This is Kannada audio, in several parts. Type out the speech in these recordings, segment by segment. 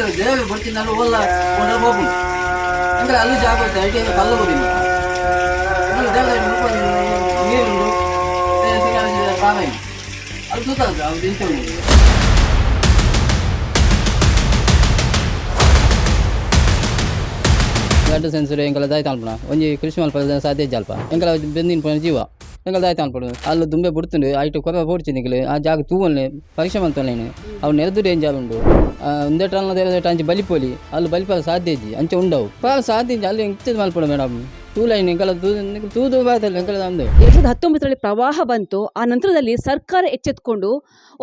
ಎಂಕಲ್ ದೇವ ಬರ್ತೀನಿ ಓಲ್ಲ ಹೋಗು ಎಂಕಲ್ ಅಲ್ಲಿ ಜಾಗ ಹೋಗ್ತಾ ಐಟಿ ಕಲ್ಲು ಹೋಗಿಲ್ಲ ಎಂಕಲ್ ದೇವ ನೀರುಂಡು ಕಾವೇರಿ ಅದು ತೂತದ ಅದು ಇಂತ ಉಂಟು? ಗಡ್ಡ ಸೆನ್ಸರ್ ಎಂಕಲ ದಾಯ್ತ ಅನ್ಪಣ ಒಂಜಿ ಕೃಷಿ ಮಲ್ಪ ಸಾಧ್ಯ ಜಲ್ಪ ಎಂಕಲ ಬೆಂದಿನ ಪೋನ ಜೀವ. ಎಂಕಲ ದಾಯ್ತ ಅನ್ಪಡು ಅಲ್ಲಿ ದುಂಬೆ ಬುಡ್ತುಂಡು ಐಟು ಕೊರ ಪೋಡ್ಚಿ ನಿಕಲು ಆ ಜಾಗ ತೂವಲ್ನೆ, ಪರೀಕ್ಷೆ ಮಂತೊಲ್ಲೇನು. ಅವು ನೆರೆದು ರೇಂಜ್ ಉಂಡು ಒಂದೇ ಟನ್ ದೇವದ ಅಂಚಿ ಬಲಿಪೋಲಿ. ಅಲ್ಲಿ ಬಲಿಪಾಲ ಸಾಧ್ಯ ಇದೆ, ಅಂಚೆ ಉಂಡವು. ಪಾಲ ಸಾಧ್ಯ ಇದೆ, ಅಲ್ಲಿ ಎಂಕ್ತದ ಮಲ್ಪಡು ಮೇಡಮ್. ತೂಲೈನ್ ಎಂಕಲ ತೂದು ಬಾತಲ್ಲ ಎಂಕಲ ಎರಡು ಸಾವಿರದ ಹತ್ತೊಂಬತ್ತರಲ್ಲಿ ಪ್ರವಾಹ ಬಂತು, ಆ ನಂತರದಲ್ಲಿ ಸರ್ಕಾರ ಎಚ್ಚೆತ್ತುಕೊಂಡು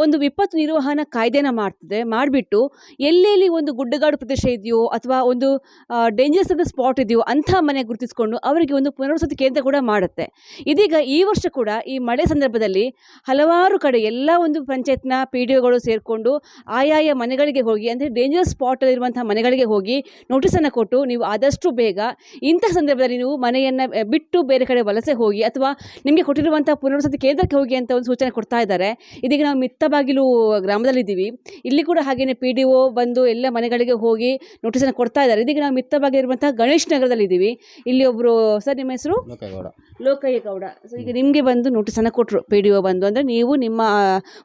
ಒಂದು ವಿಪತ್ತು ನಿರ್ವಹಣಾ ಕಾಯ್ದೆನ ಮಾಡ್ತದೆ, ಮಾಡಿಬಿಟ್ಟು ಎಲ್ಲೆಲ್ಲಿ ಒಂದು ಗುಡ್ಡಗಾಡು ಪ್ರದೇಶ ಇದೆಯೋ ಅಥವಾ ಒಂದು ಡೇಂಜರಸ್ ಅಂತ ಸ್ಪಾಟ್ ಇದೆಯೋ ಅಂಥ ಮನೆ ಗುರುತಿಸಿಕೊಂಡು ಅವರಿಗೆ ಒಂದು ಪುನರ್ವಸತಿ ಕೇಂದ್ರ ಕೂಡ ಮಾಡುತ್ತೆ. ಇದೀಗ ಈ ವರ್ಷ ಕೂಡ ಈ ಮಳೆ ಸಂದರ್ಭದಲ್ಲಿ ಹಲವಾರು ಕಡೆ ಎಲ್ಲ ಒಂದು ಪಂಚಾಯತ್ನ, ಪಿ ಡಿ ಒಗಳು ಸೇರಿಕೊಂಡು ಆಯಾಯ ಮನೆಗಳಿಗೆ ಹೋಗಿ, ಅಂದರೆ ಡೇಂಜರಸ್ ಸ್ಪಾಟಲ್ಲಿರುವಂಥ ಮನೆಗಳಿಗೆ ಹೋಗಿ ನೋಟಿಸನ್ನು ಕೊಟ್ಟು ನೀವು ಆದಷ್ಟು ಬೇಗ ಇಂಥ ಸಂದರ್ಭದಲ್ಲಿ ನೀವು ಮನೆಯನ್ನು ಬಿಟ್ಟು ಬೇರೆ ಕಡೆ ವಲಸೆ ಹೋಗಿ ಅಥವಾ ನಿಮಗೆ ಕೊಟ್ಟಿರುವಂಥ ಪುನರ್ವಸತಿ ಕೇಂದ್ರಕ್ಕೆ ಹೋಗಿ ಅಂತ ಒಂದು ಸೂಚನೆ ಕೊಡ್ತಾ ಇದ್ದಾರೆ. ಇದೀಗ ನಾವು ಮಿತ್ತಬಾಗಿಲು ಗ್ರಾಮದಲ್ಲಿದ್ದೀವಿ. ಇಲ್ಲಿ ಕೂಡ ಹಾಗೇನೆ ಪಿ ಡಿ ಓ ಬಂದು ಎಲ್ಲ ಮನೆಗಳಿಗೆ ಹೋಗಿ ನೋಟಿಸನ್ನು ಕೊಡ್ತಾ ಇದ್ದಾರೆ. ಇದೀಗ ನಾವು ಮಿತ್ತಬಾಗಿರುವಂಥ ಗಣೇಶ್ ನಗರದಲ್ಲಿದ್ದೀವಿ. ಇಲ್ಲಿ ಒಬ್ಬರು ಸರ್ ನಿಮ್ಮ ಹೆಸರು? ಲೋಕಗೌಡ. ಲೋಕಯ್ಯ ಗೌಡ ಸೊ ಈಗ ನಿಮಗೆ ಬಂದು ನೋಟಿಸನ್ನು ಕೊಟ್ಟರು ಪಿ ಡಿ ಒ ಬಂದು. ಅಂದರೆ ನೀವು ನಿಮ್ಮ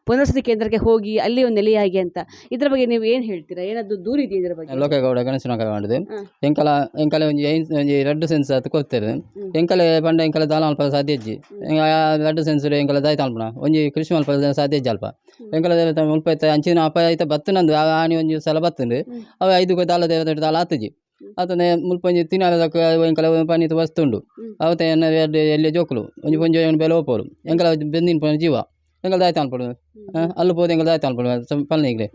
ಪುನರ್ಸತಿ ಪುನರ್ವಸತಿ ಕೇಂದ್ರಕ್ಕೆ ಹೋಗಿ ಅಲ್ಲಿ ಒಂದು ನೆಲೆಯಾಗಿ ಅಂತ. ಇದ್ರ ಬಗ್ಗೆ ನೀವು ಏನು ಹೇಳ್ತೀರಾ? ಏನಾದರೂ ದೂರ ಇದೆಯಾ ಇದರ ಬಗ್ಗೆ? ಲೋಕಗೌಡ ಗಣೇಶನಗರ ನಗರ ಮಾಡಿದೆ. ಎಂಕಲ ಎಂಕಲೆ ಒಂಜಿ ಐನ್ ಒಂಜಿ ರೆಡ್ ಸೆನ್ಸ್ ಅತ್ ಕೊಡ್ತೇವೆ ಎಂಕಲೆ ಪಂಡ ಎಂಕಲ ದಾಲ ಅಲ್ಪ ಸಾಧ್ಯ ಇಜ್ಜಿ. ರೆಡ್ ಸೆನ್ಸ್ ಎಂಕಲ ದಾಯ್ತ ಅಲ್ಪನ ಒಂಜಿ ಕೃಷಿ ಮಲ್ಪ ಸಾಧ್ಯ ಇಜ್ಜಿ ಅಲ್ಪ. ಎಂಕಲ ದೇವತ ಮುಲ್ಪ ಐತ ಅಂಚಿನ ಅಪಾಯ ಐತ ಬತ್ತನಂದು ಆಣಿ ಒಂಜಿ ಸಲ ಬತ್ತಂದು ಅವ ಐದು ದಾಲ ದಾಲ ದೇವತೆ ದಾಲ ಆತಜಿ ಆತನೆ ಮುಲ್ಪ ಒಂಜಿ ತಿನ್ನಾಲದಕ್ಕ ಎಂಕಲ ಪನಿತ ವಸ್ತುಂಡು ಅವತ ಎನ್ನ ಎಡ್ಡೆ ಎಲ್ಯ ಜೋಕುಲು. ಒಂಜಿ ಪೊಂಜಿ ಬೆಲೆ ಓಪೋಲು ಎಂಕಲ ಬೆಂದಿನ ಪೊಂಜಿ ಜೀವ. ಎಂಕಲ ದಾಯ್ತ ಅನ್ಪಡು ಅಲ್ಲಿ ಪೋದು ಎಂಕಲ ದಾಯ್ತ ಅನ್ಪಡು ಪಲ್ನಿಗ್ಲೆ.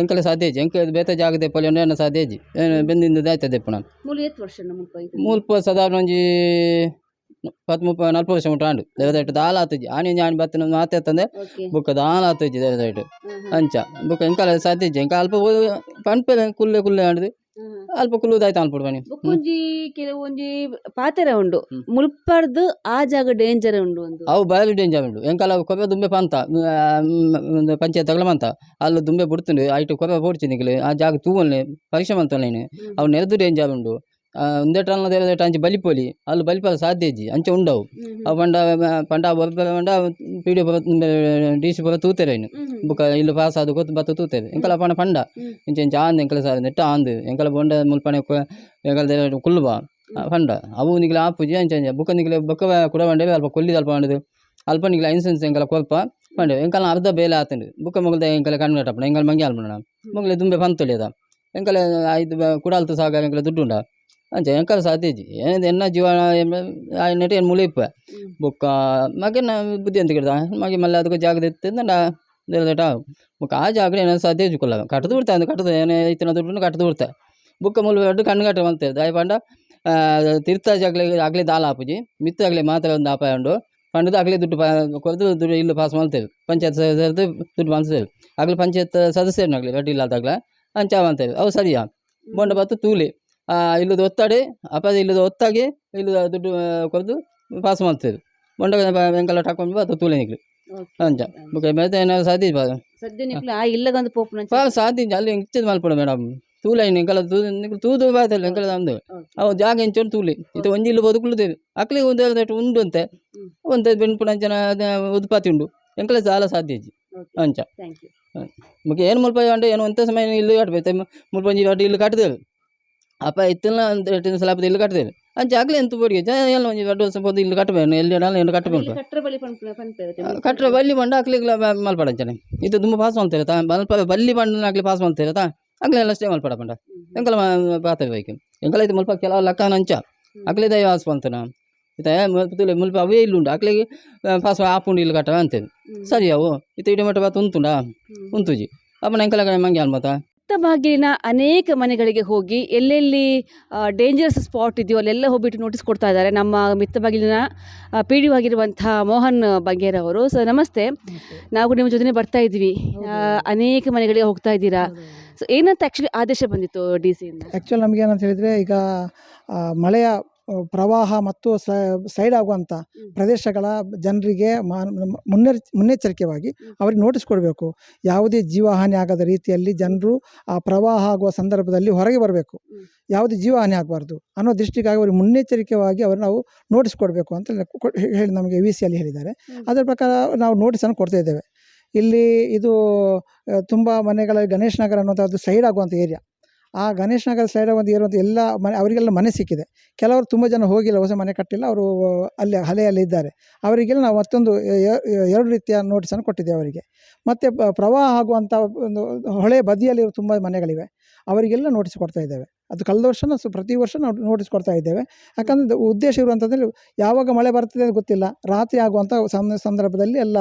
ಎಂಕಲ ಸಾಧ್ಯ ಇಜ್ಜಿ ಎಂಕ ಬೇತೆ ಜಾಗದೆ ಪೊಲಿ ಎನ್ನ ಸಾಧ್ಯ ಇಜ್ಜಿ ಬೆಂದಿಂದ ದಾಯ್ತ ದೆಪ್ಪಣ ಮೂಲ ಮುಲ್ಪ ಸಾಧಾರಣ ಒಂಜಿ ಪತ್ ಮುಪ್ಪ ನಲ್ಪ ವರ್ಷ ಮುಟ್ಟ ಆಂಡು. ದೇವದೈಟ್ ದಾಲ ಆತಜಿ ಆನೆ ಆಣಿ ಬತ್ತನ ಮಾತೆ ತಂದೆ ಬುಕ್ಕ ದಾಲ ಆತಜಿ ದೇವದೈಟ್ ಅಂಚ. ಬುಕ್ಕ ಎಂಕಲ ಸಾಧ್ಯ ಇಜ್ಜಿ ಎಂಕ ಅಲ್ಪ ಪನ್ಪೆ ಕುಲ್ಲೆ ಕುಲ್ಲೆ ಆಂಡ್ದು. ಅಲ್ಪ ಕುಲ್ಲು ದಾಯ್ತ ಅನ್ಪಡು ಬನ್ನಿ ಒಂಜಿ ಕೆಲವೊಂಜಿ ಪಾತೆರೆ ಉಂಡು. ಮುಲ್ಪರ್ದು ಆ ಜಾಗ ಡೇಂಜರ್ ಉಂಡು ಒಂದು. ಅವು ಬಯಲು ಡೇಂಜರ್ ಉಂಡು. ಎಂಕಲ ಕೊಬ್ಬೆ ದುಂಬೆ ಪಂತ ಪಂಚಾಯತ್ ತಗಲ ಮಂತ. ಅಲ್ಲಿ ದುಂಬೆ ಬುಡ್ತುಂಡು ಐಟು ಕೊಬ್ಬೆ ಬೋಡ್ಚಿ ನಿಕಲು ಆ ಜಾಗ ತೂವಲ್ನೆ ಪರೀಕ್ಷೆ ಮಂತೊಲ್ಲೇನು ಅವು ನೆರೆದು ಡೇಂಜರ್ ಉಂಡು. ಒಂದೇ ಟನ್ ದೇವದೈಟ್ ಅಂಚಿ ಬಲಿಪೋಲಿ ಅಲ್ಲಿ ಬಲಿಪಾಲ ಸಾಧ್ಯ ಇಜ್ಜಿ ಅಂಚೆ ಉಂಡವು ಅವು ಪಂಡ ಪಂಡ ಒಬ್ಬ ಪಂಡ ಪಿ ಡಿ ಡಿ ಸಿ ಪೂರ ತೂತೆರೆ ಇನ್ನು ಬುಕ್ಕ ಇಲ್ಲಿ ಪಾಸ್ ಆದು ಗೊತ್ತು ಬತ್ತ ತೂತೆರೆ ಎಂಕಲ ಪಣ ಪಂಡ ಹ್ಮ್. ಇಂಚೆ ಇಂಚೆ ಆಂದು ಎಂಕಲ ಸಾರ ನೆಟ್ಟ ಆಂದು ಎಂಕಲ ಬೊಂಡ ಮುಲ್ಪನೆ ಎಂಕಲ ದೇವ ಕುಲ್ಬ ಪಂಡ ಅವು ನಿಗ್ಲ ಆಪುಜಿ ಅಂಚೆ ಅಂಚೆ ಬುಕ್ಕ ನಿಗ್ಲ ಬುಕ್ಕ ಕುಡ ಬಂಡೆ ಅಲ್ಪ ಕೊಲ್ಲಿದ ಅಲ್ಪ ಬಂಡದು ಅಲ್ಪ ನಿಗ್ಲ ಇನ್ಸೆನ್ಸ್ ಎಂಕಲ ಕೊಲ್ಪ ಬಂಡೆ ಎಂಕಲ ಅರ್ಧ ಬೇಲೆ ಆತಂಡು ಬುಕ್ಕ ಮೊಗಲ್ದ ಎಂಕಲ ಕಣ್ಣು ಕಟ್ಟಪ್ಪಣ ಎಂಕಲ ಮಂಗಿ ಅಲ್ಪಣ ಮೊಗಲೆ ದುಂಬೆ ಪಂತೊಲಿ ಅದ ಎಂಕಲ ಐದು ಕುಡಾಲ್ತು ಸಾಗ ಎಂಕಲ ದುಡ್ಡು ಉಂಡ ಅಂಚೆ ಎಂಕಲ ಸಾಧ್ಯ ಇಜ್ಜಿ ಏನಿದೆ ಎನ್ನ ಜೀವ ನೆಟ್ ಏನು ಮುಳಿಪ ಬೊಕ್ಕ ಮಗೆ ನಾ ಬುದ್ಧಿ ಅಂತ ಕೇಳ್ದ? ಮಗೆ ಮಲ್ಲ ಅದಕ್ಕೆ ಜಾಗದ ಇತ್ತಂದ ದೇವದೇಟ ಬೊಕ್ಕ ಆ ಜಾಗ ಏನೋ ಸಾಧ್ಯ ಇಜ್ಕೊಲ್ಲ ಕಟ್ಟದು ಬಿಡ್ತಾ ಅಂದು ಕಟ್ಟದು ಏನೇ ಇತ್ತಿನ ದುಡ್ಡು ಕಟ್ಟದು ಬಿಡ್ತಾ. ಬುಕ್ಕ ಮುಲ್ ದೊಡ್ಡ ಕಣ್ಣು ಕಟ್ಟ ಅಂತ ದಾಯ ಪಂಡ ತೀರ್ಥ ಜಾಗಲಿ ಆಗ್ಲಿ ದಾಲ ಆಪುಜಿ ಮಿತ್ತ ಆಗ್ಲಿ ಮಾತ್ರ ಒಂದು ಆಪಾಯ ಉಂಡು ಪಂಡದು ಆಗ್ಲಿ ದುಡ್ಡು ಪಾ- ಕೊರ್ದು ದುಡ್ಡು ಇಲ್ಲು ಪಾಸ್ ಮಾಡ್ತೇವೆ. ಪಂಚಾಯತ್ ಸದಸ್ಯರದ್ದು ದುಡ್ಡು ಮಾಡ್ತೇವೆ. ಆಗ್ಲಿ ಪಂಚಾಯತ್ ಸದಸ್ಯರನ್ನಾಗ್ಲಿ ರೆಡ್ಡಿ ಇಲ್ಲದಾಗ್ಲ ಅಂಚಾವ ಅಂತೇವೆ ಅವು ಸರಿಯಾ? ಬೊಂಡ ಬತ್ತು ತೂಲಿ. ಇಲ್ಲದ ಒತ್ತಡೆ ಅಪಾಯ ಇಲ್ಲದ ಒತ್ತಾಗಿ ಇಲ್ಲದ ದುಡ್ಡು ಕೊರ್ದು ಪಾಸ್ ಮಾಡ್ತೇವೆ. ಬೊಂಡ ಬೆಂಕಲ ಟಾಕೊಂಡು ಅದು ತೂಲೆ ನಿಕ್ಲಿ ಅಂಚ ಬುಕ್ಕ ಬೇತೆ ಏನಾದ್ರು ಆ ಇಲ್ಲಗೊಂದು ಪಾ ಸಾಧ್ಯ ಅಲ್ಲಿ ಇಂಚದ್ ಮಲ್ಪಡ ಮೇಡಮ್. ತೂಲೆ ಎಂಕಲ ತೂದು ತೂದು ಬಾತಲ್ಲ ಎಂಕಲ ನಮ್ದು ಅವು ಜಾಗ ಇಂಚೊಂಡು ತೂಲಿ. ಇದು ಒಂಜಿ ಇಲ್ಲಿ ಬದುಕುಳುದೇವೆ ಅಕ್ಲಿ ಒಂದು ಹೇಳ್ದಟ್ಟು ಉಂಡು ಅಂತೆ. ಒಂದು ಒಂತ ಬೆನ್ಪುಣ ಜನ ಉತ್ಪಾತಿ ಉಂಡು. ಎಂಕಲ ಸಾಲ ಸಾಧ್ಯ ಇಜ್ಜಿ. ಅಂಚ ಥ್ಯಾಂಕ್ ಯು ಮುಖ ಏನು ಮುಲ್ಪ ಅಂದ್ರೆ ಏನು ಒಂತ ಸಮಯ ಇಲ್ಲಿ ಕಟ್ಬೇಕು ಮುಲ್ಪ ಇಲ್ಲಿ ಕಟ್ತೇವೆ. ಅಪ್ಪ ಇತ್ತಿನ ಅಂತ ಸಲಾಪದ ಇಲ್ಲಿ ಕಟ್ತೇವೆ ಅಂಚ ಆಗ್ಲಿ ಎಂತ ಜನ ಎಲ್ಲ ಒಂಜಿ ದೊಡ್ಡ ಸಂಪದ ಇಲ್ಲು ಕಟ್ಟಬೇಕು. ಎಲ್ಲಿ ಇಡಲ್ಲ ಏನು ಕಟ್ಟಬೇಕು ಕಟ್ಟರೆ ಬಲ್ಲಿ ಬಂಡ ಆಗ್ಲಿಗ್ಲ ಮಲ್ಪಡ ಅಂಚನೆ ಇದು ತುಂಬ ಪಾಸ್ ಮಾಡ್ತಾರೆ ತಾ ಮಲ್ಪ ಬಲ್ಲಿ ಬಂಡ ಹಾಕ್ಲಿ ಪಾಸ್ ಮಾಡ್ತಾರೆ ತಾ ಆಗ್ಲಿ ಎಲ್ಲ ಸ್ಟೇ ಮಲ್ಪಡ ಬಂಡ. ಎಂಕಲ ಪಾತ್ರ ಬೈಕ್. ಎಂಕಲ ಇದು ಮಲ್ಪ ಕೆಲವು ಲೆಕ್ಕ ನಂಚ ಅಕ್ಲಿ ದಯ ಪಾಸ್ ಮಾಡ್ತಾನ ಇತ ಮುಲ್ಪ ಅವೇ ಇಲ್ಲುಂಡು ಅಕ್ಲಿಗೆ ಪಾಸ್ ಆಪುಂಡು ಇಲ್ಲಿ ಕಟ್ಟ ಅಂತೇವೆ ಸರಿ ಅವು. ಇತ ಇಡೀ ಮಟ್ಟ ಬಾತ್ ಉಂತುಂಡ? ಉಂತುಜಿ. ಅಪ್ಪನ ಕಡೆ ಮಂಗೆ ಅನ್ಮತ ಬಾಗಿಲಿನ ಅನೇಕ ಮನೆಗಳಿಗೆ ಹೋಗಿ ಎಲ್ಲೆಲ್ಲಿ ಡೇಂಜರಸ್ ಸ್ಪಾಟ್ ಇದೆಯೋ ಅಲ್ಲೆಲ್ಲ ಹೋಗ್ಬಿಟ್ಟು ನೋಟಿಸ್ ಕೊಡ್ತಾ ಇದ್ದಾರೆ ನಮ್ಮ ಮಿತ್ತ ಬಾಗಿಲಿನ ಪಿ ಡಿ ಆಗಿರುವಂಥ ಮೋಹನ್ ಬಂಗೇರ್ ಅವರು. ಸರ್ ನಮಸ್ತೆ. ನಾವು ನಿಮ್ಮ ಜೊತೆ ಬರ್ತಾ ಇದ್ವಿ ಅನೇಕ ಮನೆಗಳಿಗೆ ಹೋಗ್ತಾ ಇದ್ದೀರಾ? ಸೊ ಏನಂತ ಆ್ಯಕ್ಚುಲಿ ಆದೇಶ ಬಂದಿತ್ತು ಡಿ ಸಿಯಿಂದ ಆ್ಯಕ್ಚುಲಿ ನಮಗೆ ಏನಂತ ಹೇಳಿದರೆ ಈಗ ಮಳೆಯ ಪ್ರವಾಹ ಮತ್ತು ಸೈಡ್ ಆಗುವಂಥ ಪ್ರದೇಶಗಳ ಜನರಿಗೆ ಮುನ್ನೆರ್ ಮುನ್ನೆಚ್ಚರಿಕೆವಾಗಿ. ಅವ್ರಿಗೆ ನೋಟಿಸ್ ಕೊಡಬೇಕು. ಯಾವುದೇ ಜೀವಹಾನಿ ಆಗದ ರೀತಿಯಲ್ಲಿ ಜನರು ಆ ಪ್ರವಾಹ ಆಗುವ ಸಂದರ್ಭದಲ್ಲಿ ಹೊರಗೆ ಬರಬೇಕು. ಯಾವುದೇ ಜೀವಹಾನಿ ಆಗಬಾರ್ದು ಅನ್ನೋ ದೃಷ್ಟಿಗಾಗಿ ಅವ್ರಿಗೆ ಮುನ್ನೆಚ್ಚರಿಕೆವಾಗಿ ಅವ್ರು ನಾವು ನೋಟಿಸ್ ಕೊಡಬೇಕು ಅಂತ ಹೇಳಿ ನಮಗೆ ವಿ ಸಿಯಲ್ಲಿ ಹೇಳಿದ್ದಾರೆ. ಅದರ ಪ್ರಕಾರ ನಾವು ನೋಟಿಸನ್ನು ಕೊಡ್ತಾ ಇದ್ದೇವೆ. ಇಲ್ಲಿ ಇದು ತುಂಬ ಮನೆಗಳಲ್ಲಿ ಗಣೇಶ್ ನಗರ ಅನ್ನೋದು ಸೈಡ್ ಆಗುವಂಥ ಏರಿಯಾ ಆ ಗಣೇಶ್ ನಗರ ಸೈಡ್ ಒಂದು ಇರುವಂಥ ಎಲ್ಲ ಮನೆ, ಅವರಿಗೆಲ್ಲ ಮನೆ ಸಿಕ್ಕಿದೆ. ಕೆಲವರು ತುಂಬ ಜನ ಹೋಗಿಲ್ಲ, ಹೊಸ ಮನೆ ಕಟ್ಟಿಲ್ಲ, ಅವರು ಅಲ್ಲಿ ಹಲೆಯಲ್ಲಿ ಇದ್ದಾರೆ. ಅವರಿಗೆಲ್ಲ ನಾವು ಮತ್ತೊಂದು ಎರಡು ರೀತಿಯ ನೋಟಿಸನ್ನು ಕೊಟ್ಟಿದ್ದೇವೆ ಅವರಿಗೆ. ಮತ್ತು ಪ್ರವಾಹ ಆಗುವಂಥ ಒಂದು ಹೊಳೆ ಬದಿಯಲ್ಲಿ ತುಂಬ ಮನೆಗಳಿವೆ. ಅವರಿಗೆಲ್ಲ ನೋಟಿಸ್ ಕೊಡ್ತಾ ಇದ್ದೇವೆ. ಅದು ಕಳೆದ ವರ್ಷ ಸಹ ಪ್ರತಿ ವರ್ಷ ನಾವು ನೋಟಿಸ್ ಕೊಡ್ತಾ ಇದ್ದೇವೆ. ಯಾಕಂದರೆ ಉದ್ದೇಶ ಇರುವಂಥದ್ದಲ್ಲಿ ಯಾವಾಗ ಮಳೆ ಬರ್ತದೆ ಅಂತ ಗೊತ್ತಿಲ್ಲ. ರಾತ್ರಿ ಆಗುವಂಥ ಸಂದರ್ಭದಲ್ಲಿ ಎಲ್ಲ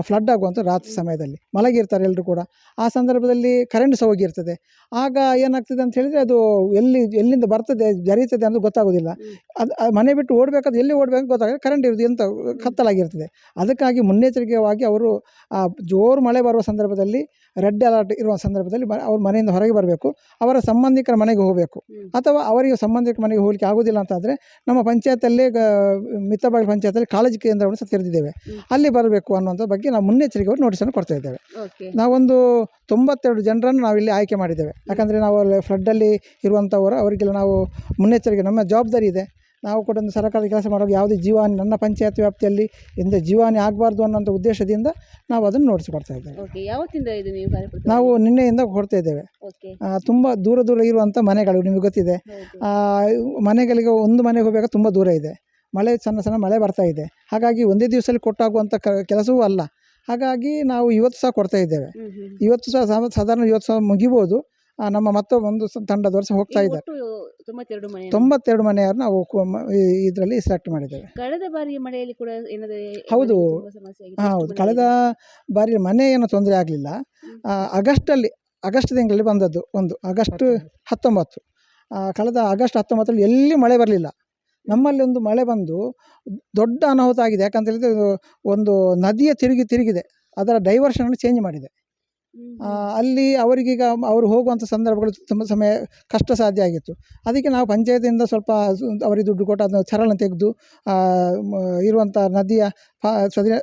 ಫ್ಲಡ್ ಆಗುವಂಥ ರಾತ್ರಿ ಸಮಯದಲ್ಲಿ ಮಲಗಿರ್ತಾರೆ ಎಲ್ಲರೂ ಕೂಡ. ಆ ಸಂದರ್ಭದಲ್ಲಿ ಕರೆಂಟ್ ಸಹ ಹೋಗಿರ್ತದೆ. ಆಗ ಏನಾಗ್ತದೆ ಅಂತ ಹೇಳಿದರೆ ಅದು ಎಲ್ಲಿ ಎಲ್ಲಿಂದ ಬರ್ತದೆ ಜರೀತದೆ ಅಂತ ಗೊತ್ತಾಗೋದಿಲ್ಲ. ಅದು ಮನೆ ಬಿಟ್ಟು ಓಡಬೇಕಾದ್ರೆ ಎಲ್ಲಿ ಓಡಬೇಕು ಗೊತ್ತಾಗಲ್ಲ ಕರೆಂಟ್ ಇರೋದು ಎಂತ ಕತ್ತಲಾಗಿರ್ತದೆ. ಅದಕ್ಕಾಗಿ ಮುನ್ನೆಚ್ಚರಿಕೆಯಾಗಿ ಅವರು ಜೋರು ಮಳೆ ಬರುವ ಸಂದರ್ಭದಲ್ಲಿ ರೆಡ್ ಅಲರ್ಟ್ ಇರುವ ಸಂದರ್ಭದಲ್ಲಿ ಮ- ಅವ್ರ ಮನೆಯಿಂದ ಹೊರಗೆ ಬರಬೇಕು. ಅವರ ಸಂಬಂಧಿಕರ ಮನೆಗೆ ಹೋಗಬೇಕು. ಅಥವಾ ಅವರಿಗೆ ಸಂಬಂಧಿಕ ಮನೆಗೆ ಹೋಗಲಿಕ್ಕೆ ಆಗೋದಿಲ್ಲ ಅಂತಾದರೆ ನಮ್ಮ ಪಂಚಾಯತಲ್ಲೇ ಗ ಮಿತ್ತಬಾಗಿ ಪಂಚಾಯತಲ್ಲಿ ಕಾಳಜಿ ಕೇಂದ್ರವನ್ನು ಸಹ ತೆರೆದಿದ್ದೇವೆ. ಅಲ್ಲಿ ಬರಬೇಕು ಅನ್ನೋಂಥ ಬಗ್ಗೆ ನಾವು ಮುನ್ನೆಚ್ಚರಿಕೆ ನೋಟಿಸನ್ನು ಕೊಡ್ತಾ ಇದ್ದೇವೆ. ನಾವೊಂದು ತೊಂಬತ್ತೆರಡು ಜನರನ್ನು ನಾವಿಲ್ಲಿ ಆಯ್ಕೆ ಮಾಡಿದ್ದೇವೆ. ಯಾಕಂದರೆ ನಾವು ಅಲ್ಲಿ ಫ್ಲಡ್ಡಲ್ಲಿ ಇರುವಂಥವರು ಅವರಿಗೆಲ್ಲ ನಾವು ಮುನ್ನೆಚ್ಚರಿಕೆ ನಮ್ಮ ಜವಾಬ್ದಾರಿ ಇದೆ. ನಾವು ಕೂಡ ಒಂದು ಸರ್ಕಾರದ ಕೆಲಸ ಮಾಡುವಾಗ ಯಾವುದೇ ಜೀವಹಾನಿ ನನ್ನ ಪಂಚಾಯತ್ ವ್ಯಾಪ್ತಿಯಲ್ಲಿ ಇಂದ ಜೀವಹಾನಿ ಆಗಬಾರ್ದು ಅನ್ನೋಂಥ ಉದ್ದೇಶದಿಂದ ನಾವು ಅದನ್ನು ನೋಡಿಸಿಕೊಡ್ತಾ ಇದ್ದೇವೆ. ಯಾವತ್ತಿಂದ ಇದು ನೀವು ನಿನ್ನೆಯಿಂದ ಕೊಡ್ತಾ ಇದ್ದೇವೆ. ತುಂಬ ದೂರ ದೂರ ಇರುವಂಥ ಮನೆಗಳು ನಿಮಗೆ ಗೊತ್ತಿದೆ. ಮನೆಗಳಿಗೆ ಒಂದು ಮನೆಗೆ ಹೋಗಬೇಕಾದ್ರೆ ತುಂಬ ದೂರ ಇದೆ. ಮಳೆ ಸಣ್ಣ ಸಣ್ಣ ಮಳೆ ಬರ್ತಾ ಇದೆ. ಹಾಗಾಗಿ ಒಂದೇ ದಿವಸದಲ್ಲಿ ಕೊಟ್ಟಾಗುವಂಥ ಕ ಕೆಲಸವೂ ಅಲ್ಲ. ಹಾಗಾಗಿ ನಾವು ಇವತ್ತು ಸಹ ಕೊಡ್ತಾ ಇದ್ದೇವೆ. ಇವತ್ತು ಸಹ ಸಾಧಾರಣ ಇವತ್ತು ಸಹ ಮುಗಿಬೋದು. ನಮ್ಮ ಮತ್ತೊಂದು ಒಂದು ತಂಡದವರು ಸಹ ಹೋಗ್ತಾ ಇದ್ದಾರೆ ತೊಂಬತ್ತೆರಡು ಮನೆ ತೊಂಬತ್ತೆರಡು ಮನೆಯವರು ನಾವು ಇದರಲ್ಲಿ ಸೆಲೆಕ್ಟ್ ಮಾಡಿದ್ದೇವೆ. ಕಳೆದ ಬಾರಿ ಮಳೆಯಲ್ಲಿ ಕೂಡ ಹೌದು. ಹೌದು. ಕಳೆದ ಬಾರಿ ಮನೆ ಏನು ತೊಂದರೆ ಆಗಲಿಲ್ಲ. ಆಗಸ್ಟಲ್ಲಿ ಆಗಸ್ಟ್ ತಿಂಗಳಲ್ಲಿ ಬಂದದ್ದು ಒಂದು. ಆಗಸ್ಟ್ ಹತ್ತೊಂಬತ್ತು. ಕಳೆದ ಆಗಸ್ಟ್ ಹತ್ತೊಂಬತ್ತರಲ್ಲಿ ಎಲ್ಲಿ ಮಳೆ ಬರಲಿಲ್ಲ. ನಮ್ಮಲ್ಲಿ ಒಂದು ಮಳೆ ಬಂದು ದೊಡ್ಡ ಅನಾಹುತ ಆಗಿದೆ. ಯಾಕಂತ ಹೇಳಿದ್ರೆ ಒಂದು ನದಿಯ ತಿರುಗಿ ತಿರುಗಿದೆ. ಅದರ ಡೈವರ್ಷನನ್ನು ಚೇಂಜ್ ಮಾಡಿದೆ. ಅಲ್ಲಿ ಅವರಿಗೀಗ ಅವರು ಹೋಗುವಂಥ ಸಂದರ್ಭಗಳು ತುಂಬ ಸಮಯ ಕಷ್ಟ ಸಾಧ್ಯ ಆಗಿತ್ತು. ಅದಕ್ಕೆ ನಾವು ಪಂಚಾಯತಿಯಿಂದ ಸ್ವಲ್ಪ ಅವರಿಗೆ ದುಡ್ಡು ಕೊಟ್ಟು ಅದನ್ನು ಚರಳನ್ನು ತೆಗೆದು ಇರುವಂಥ ನದಿಯ ಪಾ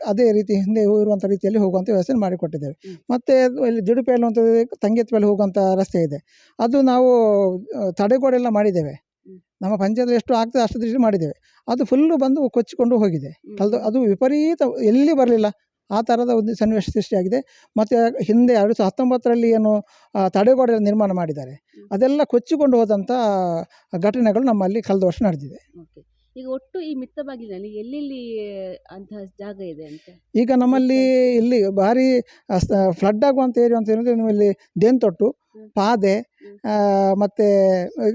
ಅದೇ ರೀತಿ ಹಿಂದೆ ಇರುವಂಥ ರೀತಿಯಲ್ಲಿ ಹೋಗುವಂಥ ವ್ಯವಸ್ಥೆ ಮಾಡಿಕೊಟ್ಟಿದ್ದೇವೆ. ಮತ್ತು ಇಲ್ಲಿ ದುಡುಪೆ ಅನ್ನುವಂಥದ್ದು ಮೇಲೆ ಹೋಗುವಂಥ ರಸ್ತೆ ಇದೆ. ಅದು ನಾವು ತಡೆಗೋಡೆಲ್ಲ ಮಾಡಿದ್ದೇವೆ. ನಮ್ಮ ಪಂಚಾಯತ್ ಎಷ್ಟು ಆಗ್ತದೆ ಅಷ್ಟು ದೃಷ್ಟಿ ಮಾಡಿದ್ದೇವೆ. ಅದು ಫುಲ್ಲು ಬಂದು ಕೊಚ್ಚಿಕೊಂಡು ಹೋಗಿದೆ. ಅದು ವಿಪರೀತ ಎಲ್ಲಿ ಬರಲಿಲ್ಲ. ಆ ಥರದ ಒಂದು ಸನ್ನಿವೇಶ ಸೃಷ್ಟಿಯಾಗಿದೆ. ಮತ್ತು ಹಿಂದೆ ಎರಡು ಸಾವಿರದ ಹತ್ತೊಂಬತ್ತರಲ್ಲಿ ಏನು ತಡೆಗೋಡೆ ನಿರ್ಮಾಣ ಮಾಡಿದ್ದಾರೆ. ಅದೆಲ್ಲ ಕೊಚ್ಚಿಕೊಂಡು ಹೋದಂಥ ಘಟನೆಗಳು ನಮ್ಮಲ್ಲಿ ಕಳೆದ ವರ್ಷ ನಡೆದಿದೆ. ಓಕೆ. ಈಗ ಒಟ್ಟು ಈ ಮಿತ್ತ ಬಾಗಿಲಿನಲ್ಲಿ ಎಲ್ಲೆಲ್ಲಿ ಅಂತಹ ಜಾಗ ಇದೆ ಅಂತ? ಈಗ ನಮ್ಮಲ್ಲಿ ಇಲ್ಲಿ ಭಾರಿ ಫ್ಲಡ್ ಆಗುವಂಥ ಏರಿಯಾ ಅಂತ ಹೇಳಿದ್ರೆ ನಿಮ್ಮಲ್ಲಿ ದೇನ್ತೊಟ್ಟು ಹ್ಮ್. ಪಾದೆ ಮತ್ತೆ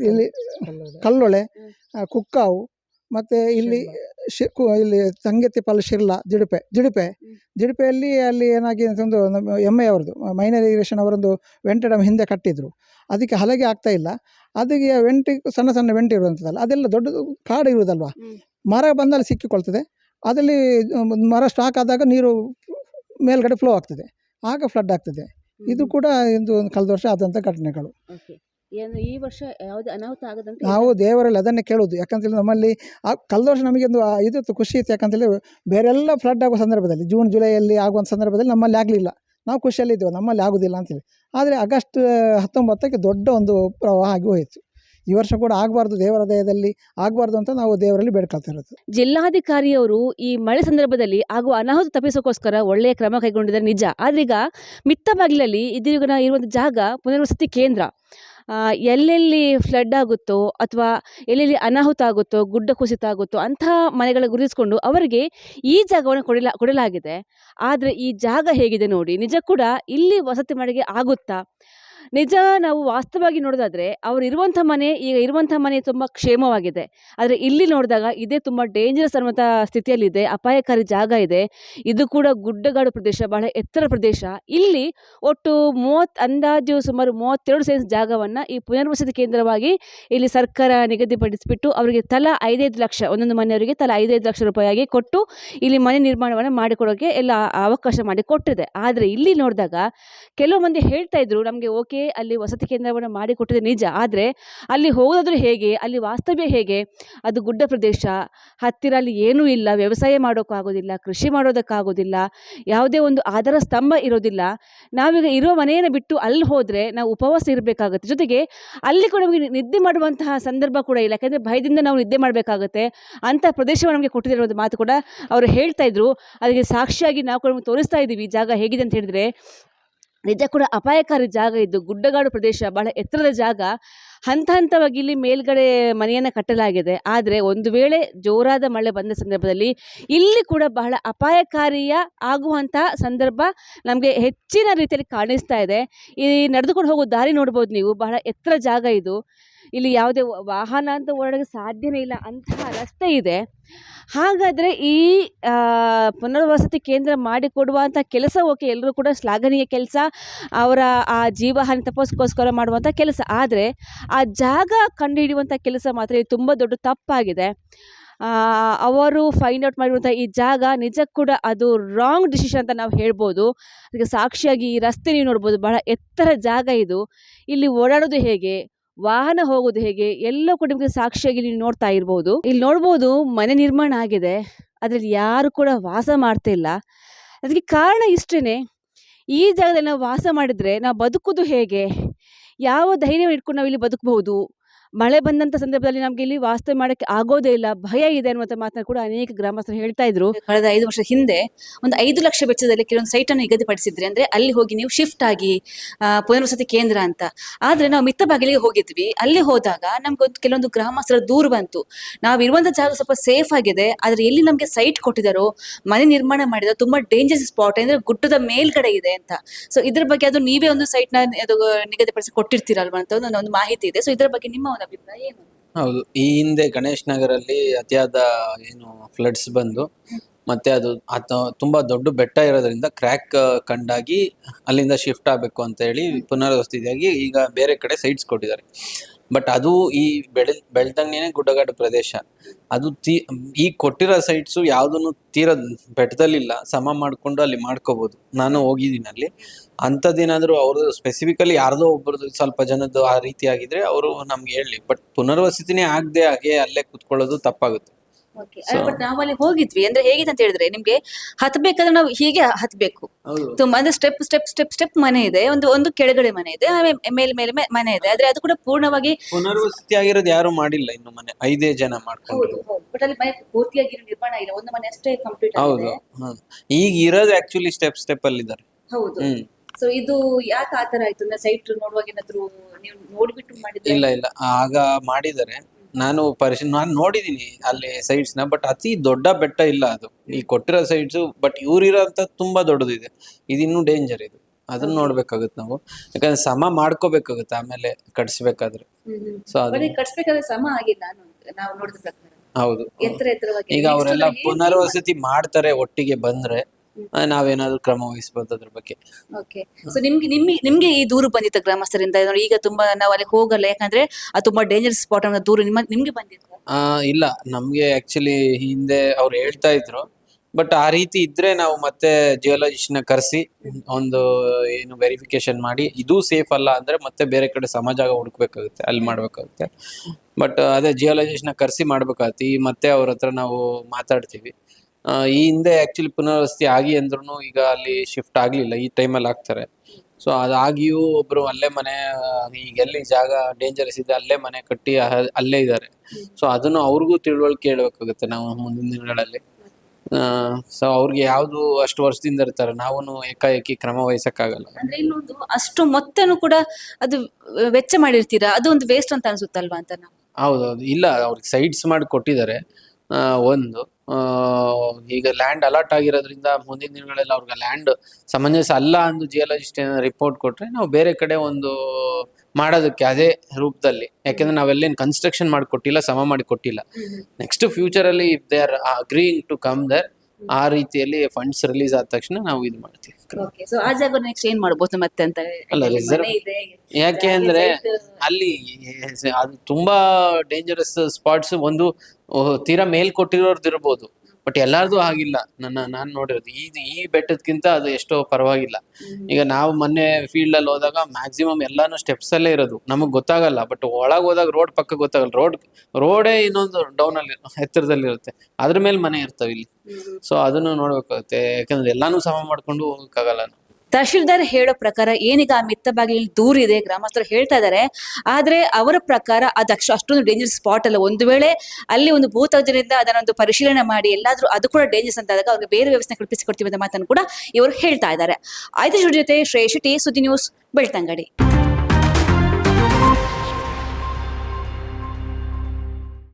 ಇಲ್ಲಿ ಕಲ್ಲೊಳೆ. ಕುಕ್ಕಾವು ಮತ್ತು ಇಲ್ಲಿ ಶಿ ಕು ಇಲ್ಲಿ ತಂಗೆತಿಪ್ಪಲ್ ಶಿರ್ಲಾ ಜಿಡುಪೆ ಜಿಡುಪೆ. ದಿಡುಪೆಯಲ್ಲಿ ಅಲ್ಲಿ ಏನಾಗಿದೆ ಅಂತಂದು ನಮ್ಮ ಎಂ ಎ ಅವರದು ಮೈನರ್ ಇರಿಗೇಷನ್ ಅವರೊಂದು ವೆಂಟ ಡ್ಯಾಮ್ ಹಿಂದೆ ಕಟ್ಟಿದ್ರು. ಅದಕ್ಕೆ ಹಲಗೆ ಆಗ್ತಾ ಇಲ್ಲ. ಅದಕ್ಕೆ ವೆಂಟಿ ಸಣ್ಣ ಸಣ್ಣ ವೆಂಟ್ ಇರುವಂಥದ್ದಲ್ಲ ಅದೆಲ್ಲ ದೊಡ್ಡದು ಕಾಡು ಇರುವುದಲ್ವ. ಮರ ಬಂದಲ್ಲಿ ಸಿಕ್ಕಿಕೊಳ್ತದೆ. ಅದರಲ್ಲಿ ಮರ ಸ್ಟಾಕ್ ಆದಾಗ ನೀರು ಮೇಲ್ಗಡೆ ಫ್ಲೋ ಆಗ್ತದೆ. ಆಗ ಫ್ಲಡ್ ಆಗ್ತದೆ. ಇದು ಕೂಡ ಇಂದು ಒಂದು ಕಳೆದ ವರ್ಷ ಆದಂಥ ಘಟನೆಗಳು. ಏನು ಈ ವರ್ಷ ಯಾವುದೇ ಅನಾಹುತ ಆಗದಂತೆ ನಾವು ದೇವರಲ್ಲಿ ಅದನ್ನೇ ಕೇಳೋದು ಯಾಕಂತೇಳಿ ನಮ್ಮಲ್ಲಿ ಆ ಕಳೆದ ವರ್ಷ ನಮಗೆ ಒಂದು ಆ ಇದು ಖುಷಿ ಇತ್ತು. ಯಾಕಂತೇಳಿ ಬೇರೆಲ್ಲ ಫ್ಲಡ್ ಆಗೋ ಸಂದರ್ಭದಲ್ಲಿ ಜೂನ್ ಜುಲೈಯಲ್ಲಿ ಆಗುವಂಥ ಸಂದರ್ಭದಲ್ಲಿ ನಮ್ಮಲ್ಲಿ ಆಗಲಿಲ್ಲ. ನಾವು ಖುಷಿಯಲ್ಲಿದ್ದೇವೆ ನಮ್ಮಲ್ಲಿ ಆಗೋದಿಲ್ಲ ಅಂತೇಳಿ ಆದರೆ ಆಗಸ್ಟ್ ಹತ್ತೊಂಬತ್ತಕ್ಕೆ ದೊಡ್ಡ ಒಂದು ಪ್ರವಾಹ ಆಗಿ ಹೋಯಿತು. ಈ ವರ್ಷ ಕೂಡ ಆಗಬಾರ್ದು. ದೇವರ ದಯದಲ್ಲಿ ಆಗಬಾರ್ದು ಅಂತ ನಾವು ದೇವರಲ್ಲಿ ಬೇಡ್ಕೊಳ್ತಾ ಇರೋದು. ಜಿಲ್ಲಾಧಿಕಾರಿಯವರು ಈ ಮಳೆ ಸಂದರ್ಭದಲ್ಲಿ ಆಗುವ ಅನಾಹುತ ತಪ್ಪಿಸೋಕ್ಕೋಸ್ಕರ ಒಳ್ಳೆಯ ಕ್ರಮ ಕೈಗೊಂಡಿದ್ದಾರೆ ನಿಜ. ಆದ್ರೀಗ ಮಿತ್ತ ಬಾಗಿಲಲ್ಲಿ ಇದೀಗ ಇರುವಂಥ ಜಾಗ ಪುನರ್ವಸತಿ ಕೇಂದ್ರ. ಎಲ್ಲೆಲ್ಲಿ ಫ್ಲಡ್ ಆಗುತ್ತೋ ಅಥವಾ ಎಲ್ಲೆಲ್ಲಿ ಅನಾಹುತ ಆಗುತ್ತೋ, ಗುಡ್ಡ ಕುಸಿತ ಆಗುತ್ತೋ ಅಂತಹ ಮನೆಗಳ ಗುರುತಿಸಿಕೊಂಡು ಅವರಿಗೆ ಈ ಜಾಗವನ್ನು ಕೊಡಲ, ಕೊಡಲಾಗಿದೆ. ಆದರೆ ಈ ಜಾಗ ಹೇಗಿದೆ ನೋಡಿ ನಿಜ ಕೂಡ ಇಲ್ಲಿ ವಸತಿ ಮಾಡಿಗೆ ಆಗುತ್ತಾ? ನಿಜ ನಾವು ವಾಸ್ತವವಾಗಿ ನೋಡೋದಾದರೆ ಅವ್ರು ಇರುವಂಥ ಮನೆ, ಈಗ ಇರುವಂಥ ಮನೆ ತುಂಬ ಕ್ಷೇಮವಾಗಿದೆ. ಆದರೆ ಇಲ್ಲಿ ನೋಡಿದಾಗ ಇದೇ ತುಂಬ ಡೇಂಜರಸ್ ಅನ್ನುವಂಥ ಸ್ಥಿತಿಯಲ್ಲಿದೆ, ಅಪಾಯಕಾರಿ ಜಾಗ ಇದೆ. ಇದು ಕೂಡ ಗುಡ್ಡಗಾಡು ಪ್ರದೇಶ, ಬಹಳ ಎತ್ತರ ಪ್ರದೇಶ. ಇಲ್ಲಿ ಒಟ್ಟು ಮೂವತ್ತು, ಅಂದಾಜು ಸುಮಾರು ಮೂವತ್ತೆರಡು ಸೆನ್ಸ್ ಜಾಗವನ್ನು ಈ ಪುನರ್ವಸತಿ ಕೇಂದ್ರವಾಗಿ ಇಲ್ಲಿ ಸರ್ಕಾರ ನಿಗದಿಪಡಿಸಿಬಿಟ್ಟು ಅವರಿಗೆ ತಲಾ ಐದೈದು ಲಕ್ಷ, ಒಂದೊಂದು ಮನೆಯವರಿಗೆ ತಲಾ ಐದೈದು ಲಕ್ಷ ರೂಪಾಯಿಯಾಗಿ ಕೊಟ್ಟು ಇಲ್ಲಿ ಮನೆ ನಿರ್ಮಾಣವನ್ನು ಮಾಡಿಕೊಡೋಕ್ಕೆ ಎಲ್ಲ ಅವಕಾಶ ಮಾಡಿ ಕೊಟ್ಟಿದೆ. ಆದರೆ ಇಲ್ಲಿ ನೋಡಿದಾಗ ಕೆಲವು ಮಂದಿ ಹೇಳ್ತಾ ಇದ್ರು ನಮಗೆ ಓಕೆ ಅಲ್ಲಿ ವಸತಿ ಕೇಂದ್ರವನ್ನು ಮಾಡಿಕೊಟ್ಟಿದೆ ನಿಜ. ಆದರೆ ಅಲ್ಲಿ ಹೋಗೋದಾದ್ರೂ ಹೇಗೆ, ಅಲ್ಲಿ ವಾಸ್ತವ್ಯ ಹೇಗೆ? ಅದು ಗುಡ್ಡ ಪ್ರದೇಶ, ಹತ್ತಿರ ಅಲ್ಲಿ ಏನೂ ಇಲ್ಲ, ವ್ಯವಸಾಯ ಮಾಡೋಕ್ಕಾಗೋದಿಲ್ಲ, ಕೃಷಿ ಮಾಡೋದಕ್ಕಾಗೋದಿಲ್ಲ, ಯಾವುದೇ ಒಂದು ಆಧಾರ ಸ್ತಂಭ ಇರೋದಿಲ್ಲ. ನಾವೀಗ ಇರೋ ಮನೆಯನ್ನು ಬಿಟ್ಟು ಅಲ್ಲಿ ಹೋದರೆ ನಾವು ಉಪವಾಸ ಇರಬೇಕಾಗುತ್ತೆ. ಜೊತೆಗೆ ಅಲ್ಲಿ ಕೂಡ ನಮಗೆ ನಿದ್ದೆ ಮಾಡುವಂತಹ ಸಂದರ್ಭ ಕೂಡ ಇಲ್ಲ. ಯಾಕೆಂದರೆ ಭಯದಿಂದ ನಾವು ನಿದ್ದೆ ಮಾಡಬೇಕಾಗುತ್ತೆ. ಅಂಥ ಪ್ರದೇಶವನ್ನು ನಮಗೆ ಕೊಟ್ಟಿರೋ ಮಾತು ಕೂಡ ಅವರು ಹೇಳ್ತಾ ಇದ್ರು. ಅದಕ್ಕೆ ಸಾಕ್ಷಿಯಾಗಿ ನಾವು ಕೂಡ ತೋರಿಸ್ತಾ ಇದ್ದೀವಿ ಜಾಗ ಹೇಗಿದೆ ಅಂತ ಹೇಳಿದ್ರೆ ನಿಜ ಕೂಡ ಅಪಾಯಕಾರಿ ಜಾಗ ಇದು. ಗುಡ್ಡಗಾಡು ಪ್ರದೇಶ ಬಹಳ ಎತ್ತರದ ಜಾಗ. ಹಂತ ಹಂತವಾಗಿ ಇಲ್ಲಿ ಮೇಲ್ಗಡೆ ಮನೆಯನ್ನು ಕಟ್ಟಲಾಗಿದೆ. ಆದರೆ ಒಂದು ವೇಳೆ ಜೋರಾದ ಮಳೆ ಬಂದ ಸಂದರ್ಭದಲ್ಲಿ ಇಲ್ಲಿ ಕೂಡ ಬಹಳ ಅಪಾಯಕಾರಿಯ ಆಗುವಂತಹ ಸಂದರ್ಭ ನಮಗೆ ಹೆಚ್ಚಿನ ರೀತಿಯಲ್ಲಿ ಕಾಣಿಸ್ತಾ ಇದೆ. ಈ ನಡೆದುಕೊಂಡು ಹೋಗೋ ದಾರಿ ನೋಡ್ಬೋದು ನೀವು. ಬಹಳ ಎತ್ತರ ಜಾಗ ಇದು. ಇಲ್ಲಿ ಯಾವುದೇ ವಾಹನ ಅಂತ ಓಡಾಡೋಕ್ಕೆ ಸಾಧ್ಯನೇ ಇಲ್ಲ, ಅಂತಹ ರಸ್ತೆ ಇದೆ. ಹಾಗಾದರೆ ಈ ಪುನರ್ವಸತಿ ಕೇಂದ್ರ ಮಾಡಿಕೊಡುವಂಥ ಕೆಲಸ, ಓಕೆ, ಎಲ್ಲರೂ ಕೂಡ ಶ್ಲಾಘನೀಯ ಕೆಲಸ, ಅವರ ಆ ಜೀವಹಾನಿ ತಪ್ಪಿಸ್ಕೋಸ್ಕರ ಮಾಡುವಂಥ ಕೆಲಸ, ಆದರೆ ಆ ಜಾಗ ಕಂಡುಹಿಡಿಯುವಂಥ ಕೆಲಸ ಮಾತ್ರ ಇದು ತುಂಬ ದೊಡ್ಡ ತಪ್ಪಾಗಿದೆ. ಅವರು ಫೈಂಡ್ ಔಟ್ ಮಾಡಿರುವಂಥ ಈ ಜಾಗ, ನಿಜಕ್ಕೂ ಕೂಡ ಅದು ರಾಂಗ್ ಡಿಸಿಷನ್ ಅಂತ ನಾವು ಹೇಳ್ಬೋದು. ಅದಕ್ಕೆ ಸಾಕ್ಷಿಯಾಗಿ ಈ ರಸ್ತೆ ನೀವು ನೋಡ್ಬೋದು, ಬಹಳ ಎತ್ತರ ಜಾಗ ಇದು. ಇಲ್ಲಿ ಓಡಾಡೋದು ಹೇಗೆ? ವಾಹನ ಹೋಗೋದು ಹೇಗೆ? ಎಲ್ಲ ಕೂಡ ನಿಮಗೆ ಸಾಕ್ಷಿಯಾಗಿ ನೀವು ನೋಡ್ತಾ ಇರ್ಬೋದು. ಇಲ್ಲಿ ನೋಡ್ಬೋದು ಮನೆ ನಿರ್ಮಾಣ ಆಗಿದೆ. ಅದರಲ್ಲಿ ಯಾರು ಕೂಡ ವಾಸ ಮಾಡ್ತಾ ಇಲ್ಲ. ಅದಕ್ಕೆ ಕಾರಣ ಇಷ್ಟೇ ಈ ಜಾಗದಲ್ಲಿ ನಾವು ವಾಸ ಮಾಡಿದರೆ ನಾವು ಬದುಕೋದು ಹೇಗೆ? ಯಾವ ಧೈರ್ಯವನ್ನು ಇಟ್ಕೊಂಡು ನಾವು ಇಲ್ಲಿ ಬದುಕಬಹುದು? ಮಳೆ ಬಂದಂತ ಸಂದರ್ಭದಲ್ಲಿ ನಮಗೆ ಇಲ್ಲಿ ವಾಸ್ತವ್ಯ ಮಾಡಕ್ಕೆ ಆಗೋದೇ ಇಲ್ಲ, ಭಯ ಇದೆ ಅನ್ನುವಂಥ ಮಾತನ್ನ ಕೂಡ ಅನೇಕ ಗ್ರಾಮಸ್ಥರು ಹೇಳ್ತಾ ಇದ್ರು. ಕಳೆದ ಐದು ವರ್ಷ ಹಿಂದೆ ಒಂದು ಐದು ಲಕ್ಷ ವೆಚ್ಚದಲ್ಲಿ ಕೆಲವೊಂದು ಸೈಟ್ ಅನ್ನು ನಿಗದಿಪಡಿಸಿದ್ರಿ. ಅಂದ್ರೆ ಅಲ್ಲಿ ಹೋಗಿ ನೀವು ಶಿಫ್ಟ್ ಆಗಿ ಪುನರ್ವಸತಿ ಕೇಂದ್ರ ಅಂತ. ಆದ್ರೆ ನಾವು ಮಿತ್ತ ಬಾಗಿಲಿಗೆ ಹೋಗಿದ್ವಿ. ಅಲ್ಲಿ ಹೋದಾಗ ನಮ್ಗೆ ಒಂದು ಕೆಲವೊಂದು ಗ್ರಾಮಸ್ಥರ ದೂರು ಬಂತು. ನಾವು ಇರುವಂತ ಜಾಗ ಸ್ವಲ್ಪ ಸೇಫ್ ಆಗಿದೆ. ಆದ್ರೆ ಎಲ್ಲಿ ನಮ್ಗೆ ಸೈಟ್ ಕೊಟ್ಟಿದಾರೋ, ಮನೆ ನಿರ್ಮಾಣ ಮಾಡಿದ ತುಂಬಾ ಡೇಂಜರಸ್ ಸ್ಪಾಟ್ ಅಂದ್ರೆ ಗುಡ್ಡದ ಮೇಲ್ಗಡೆ ಇದೆ ಅಂತ. ಸೊ ಇದ್ರ ಬಗ್ಗೆ ಅದು ನೀವೇ ಒಂದು ಸೈಟ್ನ ನಿಗದಿಪಡಿಸಿ ಕೊಟ್ಟಿರ್ತೀರಲ್ವಾ ಅಂತ ಒಂದು ಮಾಹಿತಿ ಇದೆ. ಸೊ ಇದ್ರ ಬಗ್ಗೆ ನಿಮ್ಮ ಒಂದು ಅಭಿಪ್ರಾಯ ಏನು? ಹೌದು ಈ ಹಿಂದೆ ಗಣೇಶ್ ನಗರಲ್ಲಿ ಅತಿಯಾದ ಏನು ಫ್ಲಡ್ಸ್ ಬಂದು ಮತ್ತೆ ಅದು ಆತ ತುಂಬಾ ದೊಡ್ಡ ಬೆಟ್ಟ ಇರೋದ್ರಿಂದ ಕ್ರ್ಯಾಕ್ ಕಂಡಾಗಿ ಅಲ್ಲಿಂದ ಶಿಫ್ಟ್ ಆಗಬೇಕು ಅಂತ ಹೇಳಿ ಪುನರ್ವಸತಿಯಾಗಿ ಈಗ ಬೇರೆ ಕಡೆ ಸೈಟ್ಸ್ ಕೊಟ್ಟಿದ್ದಾರೆ. ಬಟ್ ಅದು ಈ ಬೆಳೆ, ಬೆಳ್ತಂಗೇನೆ ಗುಡ್ಡಗಾಡು ಪ್ರದೇಶ. ಅದು ತೀ, ಈ ಕೊಟ್ಟಿರೋ ಸೈಟ್ಸು ಯಾವುದನ್ನು ತೀರ ಬೆಟ್ಟದಲ್ಲಿಲ್ಲ, ಸಮ ಮಾಡಿಕೊಂಡು ಅಲ್ಲಿ ಮಾಡ್ಕೋಬೋದು. ನಾನು ಹೋಗಿದ್ದೀನಿ ಅಲ್ಲಿ. ಅಂಥದ್ದೇನಾದರೂ ಅವ್ರದ್ದು ಸ್ಪೆಸಿಫಿಕಲಿ ಯಾರ್ದೋ ಒಬ್ರದ್ದು ಸ್ವಲ್ಪ ಜನದ್ದು ಆ ರೀತಿ ಆಗಿದ್ರೆ ಅವರು ನಮ್ಗೆ ಹೇಳಿ. ಬಟ್ ಪುನರ್ವಸತಿನೇ ಆಗದೆ ಹಾಗೆ ಅಲ್ಲೇ ಕುತ್ಕೊಳ್ಳೋದು ತಪ್ಪಾಗುತ್ತೆ. ಬಟ್ ನಾವು ಅಲ್ಲಿ ಹೋಗಿದ್ವಿ. ಅಂದ್ರೆ ಹೇಗಿದೆ ಅಂತ ಹೇಳಿದ್ರೆ ನಿಮ್ಗೆ ಹತ್ಬೇಕಾದ್ರೆ ನಾವು ಹೀಗೆ ಹತ್ಬೇಕು ತುಂಬಾ ಅಂದ್ರೆ ಸ್ಟೆಪ್ ಸ್ಟೆಪ್ ಸ್ಟೆಪ್ ಸ್ಟೆಪ್ ಮನೆ ಇದೆ. ಒಂದು ಒಂದು ಕೆಳಗಡೆ ಮನೆ ಇದೆ. ಮೇಲೆ ಮೇಲೆ ಮನೆ ಇದೆ. ಆದ್ರೆ ಅದು ಕೂಡ ಪೂರ್ಣವಾಗಿ ಪುನರ್ವಸತಿ ಆಗಿರೋದು ಯಾರು ಮಾಡಿಲ್ಲ ಇನ್ನು ಮನೆ. ಐದೇ ಜನ ಮಾಡ್ಕೊಂಡು. ಬಟ್ ಅಲ್ಲಿ ಮನೆ ಪೂರ್ತಿಯಾಗಿ ನಿರ್ಮಾಣ ಇಲ್ಲ. ಒಂದು ಮನೆ ಅಷ್ಟೇ ಕಂಪ್ಲೀಟ್ ಹೌದು ಈಗ ಇರೋದು ಆಕ್ಚುಲಿ ಸ್ಟೆಪ್ ಸ್ಟೆಪ್ ಅಲ್ಲಿ ಇದ್ದಾರೆ ಹೌದು ಸೊ ಇದು ಯಾಕೆ ಆತರ ಆಯ್ತು? ಸೈಟ್ ನೋಡುವಾಗ ಏನಾದ್ರು ನೀವು ನೋಡ್ಬಿಟ್ಟು ಮಾಡಿದ್ರೆ? ಇಲ್ಲ ಇಲ್ಲ. ಆಗ ಮಾಡಿದ್ದಾರೆ. ನಾನು ಪರಿಶೀಲ ನಾನು ನೋಡಿದೀನಿ ಅಲ್ಲಿ ಸೈಟ್ಸ್ನ ಬಟ್ ಅತಿ ದೊಡ್ಡ ಬೆಟ್ಟ ಇಲ್ಲ ಅದು. ಈ ಕೊಟ್ಟಿರೋ ಸೈಟ್ಸ್ ಬಟ್ ಅಂತ ತುಂಬಾ ದೊಡ್ಡದಿದೆ. ಇದಿನ್ನೂ ಡೇಂಜರ್ ಇದು. ಅದನ್ನ ನೋಡ್ಬೇಕಾಗುತ್ತೆ ನಾವು. ಯಾಕಂದ್ರೆ ಸಮ ಮಾಡ್ಕೋಬೇಕಾಗುತ್ತೆ ಆಮೇಲೆ ಕಟ್ಸ್ಬೇಕಾದ್ರೆ. ಸೊ ಅದು ಕಟ್ಸ್ಬೇಕಾದ್ರೆ ಸಮ ಆಗಿಲ್ಲ ಅನ್ನೋ- ನಾವು ನೋಡಿದ ಪ್ರಕಾರ. ಹೌದು ಈಗ ಅವರೆಲ್ಲ ಪುನರ್ವಸತಿ ಮಾಡ್ತಾರೆ ಒಟ್ಟಿಗೆ ಬಂದ್ರೆ. ನಾವೇನಾದ್ರೂ ಕ್ರಮ ವಹಿಸಬಹುದು ಅದ್ರ ಬಗ್ಗೆ. ಓಕೆ ಸೊ ನಿಮ್ಗೆ ನಿಮ್ಗೆ ನಿಮ್ಗೆ ಈ ದೂರು ಬಂದಿತ್ತು ಗ್ರಾಮಸ್ಥರಿಂದ ನೋಡಿ ಈಗ ತುಂಬಾ ನಾವು ಅಲ್ಲಿ ಹೋಗಲ್ಲ ಯಾಕಂದ್ರೆ ಅದು ತುಂಬಾ ಡೇಂಜರ್ ಸ್ಪಾಟ್ ಅನ್ನೋ ದೂರು ನಿಮ್ಮ ನಿಮ್ಗೆ ಬಂದಿತ್ತು ಆ ಇಲ್ಲ. ನಮ್ಗೆ ಆಕ್ಚುಲಿ ಹಿಂದೆ ಅವ್ರು ಹೇಳ್ತಾ ಇದ್ರು. ಬಟ್ ಆ ರೀತಿ ಇದ್ರೆ ನಾವು ಮತ್ತೆ ಜಿಯೋಲಜಿಸ್ಟ್ನ ಕರೆಸಿ ಒಂದು ಏನು ವೆರಿಫಿಕೇಶನ್ ಮಾಡಿ. ಇದು ಸೇಫ್ ಅಲ್ಲ ಅಂದ್ರೆ ಮತ್ತೆ ಬೇರೆ ಕಡೆ ಸಮಾಜ ಹುಡುಕ್ಬೇಕಾಗುತ್ತೆ ಅಲ್ಲಿ ಮಾಡ್ಬೇಕಾಗುತ್ತೆ. ಬಟ್ ಅದೇ ಜಿಯೋಲಜಿಸ್ಟ್ನ ಕರೆಸಿ ಮಾಡ್ಬೇಕಾಗುತ್ತೆ. ಈ ಮತ್ತೆ ಅವ್ರ ಹತ್ರ ನಾವು ಮಾತಾಡ್ತೀವಿ. ಈ ಹಿಂದೆ ಆಕ್ಚುಲಿ ಪುನರ್ವಸತಿ ಆಗಿ ಅಂದ್ರೂ ಈಗ ಅಲ್ಲಿ ಶಿಫ್ಟ್ ಆಗ್ಲಿಲ್ಲ ಈ ಟೈಮಲ್ಲಿ ಆಗ್ತಾರೆ. ಸೊ ಅದಾಗಿಯೂ ಒಬ್ರು ಅಲ್ಲೇ ಮನೆ ಈಗ ಎಲ್ಲಿ ಜಾಗ ಡೇಂಜರಸ್ ಇದೆ ಅಲ್ಲೇ ಮನೆ ಕಟ್ಟಿ ಅಲ್ಲೇ ಇದ್ದಾರೆ ಸೊ ಅದನ್ನು ಅವ್ರಿಗೂ ತಿಳುವಳಿಕೆ ಹೇಳ್ಬೇಕಾಗುತ್ತೆ ನಾವು ಮುಂದಿನ ದಿನಗಳಲ್ಲಿ. ಸೊ ಅವ್ರಿಗೆ ಯಾವ್ದು ಅಷ್ಟು ವರ್ಷದಿಂದ ಇರ್ತಾರೆ ನಾವು ಏಕಾಏಕಿ ಕ್ರಮ ವಹಿಸಕ್ಕಾಗಲ್ಲ. ಅಂದ್ರೆ ಇನ್ನೊಂದು ಅಷ್ಟು ಮೊತ್ತನು ಕೂಡ ಅದು ವೆಚ್ಚ ಮಾಡಿರ್ತೀರಾ? ಅದು ಒಂದು ವೇಸ್ಟ್ ಅಂತ ಅನ್ಸುತ್ತಲ್ವಾ ಅಂತ ನಾವು? ಹೌದೌದು. ಇಲ್ಲ ಅವ್ರಿಗೆ ಸೈಡ್ಸ್ ಮಾಡಿ ಕೊಟ್ಟಿದ್ದಾರೆ. ಒಂದು. ಈಗ ಲ್ಯಾಂಡ್ ಅಲರ್ಟ್ ಆಗಿರೋದ್ರಿಂದ ಮುಂದಿನ ದಿನಗಳಲ್ಲಿ ಅವ್ರಿಗೆ ಲ್ಯಾಂಡ್ ಸಮಂಜಸ ಅಲ್ಲ ಅಂದು ಜಿಯಾಲಜಿಸ್ಟ್ ರಿಪೋರ್ಟ್ ಕೊಟ್ರೆ ನಾವು ಬೇರೆ ಕಡೆ ಒಂದು ಮಾಡೋದಕ್ಕೆ ಅದೇ ರೂಪದಲ್ಲಿ. ಯಾಕೆಂದ್ರೆ ನಾವೆಲ್ಲೇನು ಕನ್ಸ್ಟ್ರಕ್ಷನ್ ಮಾಡಿಕೊಟ್ಟಿಲ್ಲ ಸಮ ಮಾಡಿ ಕೊಟ್ಟಿಲ್ಲ ನೆಕ್ಸ್ಟ್ ಫ್ಯೂಚರ್ ಅಲ್ಲಿ if they are agreeing to come there ಆ ರೀತಿಯಲ್ಲಿ ಫಂಡ್ಸ್ ರಿಲೀಸ್ ಆದ ತಕ್ಷಣ ನಾವು ಇದು ಮಾಡ್ತೀವಿ. ಓಕೆ ಸೊ ಆ ಜಾಗ ನೆಕ್ಸ್ಟ್ ಏನ್ ಮಾಡ್ಬೋದು ಮತ್ತೆ ಅಂತ ಅಲ್ಲ, ಯಾಕೆ ಅಂದ್ರೆ ಅಲ್ಲಿ ಅದು ತುಂಬಾ ಡೇಂಜರಸ್ ಸ್ಪಾಟ್ಸ್ ಒಂದು ತೀರಾ ಮೇಲ್ ಕೊಟ್ಟಿರೋರ್ದು ಇರ್ಬೋದು. ಬಟ್ ಎಲ್ಲಾರ್ದು ಆಗಿಲ್ಲ. ನನ್ನ ನಾನ್ ನೋಡಿರೋದು. ಈ ಈ ಬೆಟ್ಟದ್ಕಿಂತ ಅದು ಎಷ್ಟೋ ಪರವಾಗಿಲ್ಲ. ಈಗ ನಾವು ಮೊನ್ನೆ ಫೀಲ್ಡ್ ಅಲ್ಲಿ ಹೋದಾಗ ಮ್ಯಾಕ್ಸಿಮಮ್ ಎಲ್ಲಾನು ಸ್ಟೆಪ್ಸ್ ಅಲ್ಲೇ ಇರೋದು. ನಮಗ್ ಗೊತ್ತಾಗಲ್ಲ. ಬಟ್ ಒಳಗ್ ಹೋದಾಗ ರೋಡ್ ಪಕ್ಕ ಗೊತ್ತಾಗಲ್ಲ. ರೋಡ್ ರೋಡೇ ಇನ್ನೊಂದು ಡೌನ್ ಅಲ್ಲಿ ಎತ್ತರದಲ್ಲಿ ಇರುತ್ತೆ. ಅದ್ರ ಮೇಲೆ ಮನೆ ಇರ್ತವೆ ಇಲ್ಲಿ. ಸೊ ಅದನ್ನು ನೋಡ್ಬೇಕಾಗುತ್ತೆ. ಯಾಕಂದ್ರೆ ಎಲ್ಲಾನು ಸಮ ಮಾಡ್ಕೊಂಡು ಹೋಗಕ್ಕಾಗಲ್ಲ. ತಹಶೀಲ್ದಾರ್ ಹೇಳೋ ಪ್ರಕಾರ ಏನೀಗ ಆ ಮಿತ್ತ ಬಾಗಿಲಿನ ದೂರ ಇದೆ, ಗ್ರಾಮಸ್ಥರು ಹೇಳ್ತಾ ಇದ್ದಾರೆ ಆದ್ರೆ ಅವರ ಪ್ರಕಾರ ಅದು ಅಕ್ಷ, ಅಷ್ಟೊಂದು ಡೇಂಜರ್ ಸ್ಪಾಟ್ ಅಲ್ಲ. ಒಂದು ವೇಳೆ ಅಲ್ಲಿ ಒಂದು ಭೂತಜ್ಞರಿಂದ ಅದನ್ನೊಂದು ಪರಿಶೀಲನೆ ಮಾಡಿ, ಎಲ್ಲಾದ್ರೂ ಅದು ಕೂಡ ಡೇಂಜರ್ಸ್ ಅಂತ ಆದಾಗ ಅವ್ರಿಗೆ ಬೇರೆ ವ್ಯವಸ್ಥೆ ಕಲ್ಪಿಸಿಕೊಡ್ತೀವಿ ಅಂತ ಮಾತನ್ನು ಕೂಡ ಇವರು ಹೇಳ್ತಾ ಇದ್ದಾರೆ ಆಯ್ತು ಜೊತೆ ಶ್ರೇಯ್ ಸುದ್ದಿ ನ್ಯೂಸ್ ಬೆಳ್ತಂಗಡಿ.